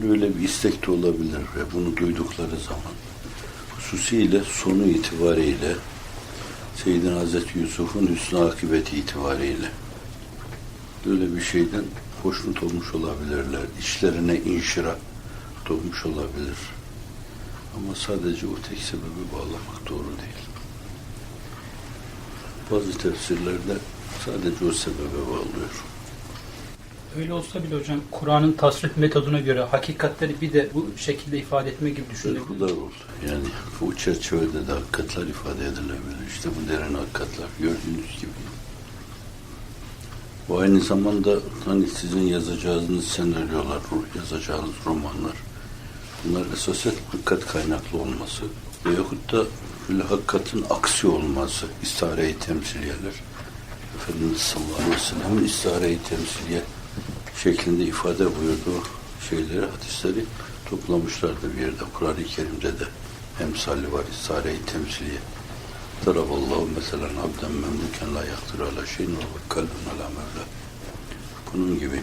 Böyle bir istek de olabilir ve bunu duydukları zaman hususiyle sonu itibariyle Seyyidina Hazreti Yusuf'un hüsnü akıbeti itibariyle böyle bir şeyden hoşnut olmuş olabilirler. İşlerine inşira olmuş olabilir. Ama sadece o tek sebebi bağlamak doğru değil. Bazı tefsirlerde sadece o sebebe bağlıyor. Öyle olsa bile hocam Kur'an'ın tasrif metoduna göre hakikatleri bir de bu şekilde ifade etme gibi düşünülebilir. Oldu. Yani bu çerçevede de hakikatler ifade edilebilir. İşte bu derin hakikatler gördüğünüz gibi. Bu aynı zamanda hani sizin yazacağınız senaryolar, yazacağınız romanlar bunlar esasen hakikat kaynaklı olması veyahut da hakikatin aksi olması, istare-i temsiliyeler. Efendimiz sallallahu aleyhi ve sellem'in istare-i temsiliye şeklinde ifade buyurduğu şeyleri, hadisleri toplamışlardı bir yerde. Kur'an-ı Kerim'de de emsali var, istare-i temsiliye. Daraballahu mesela abden memluken la yaktir ala şeyin ve kalbun ala mevla. Bunun gibi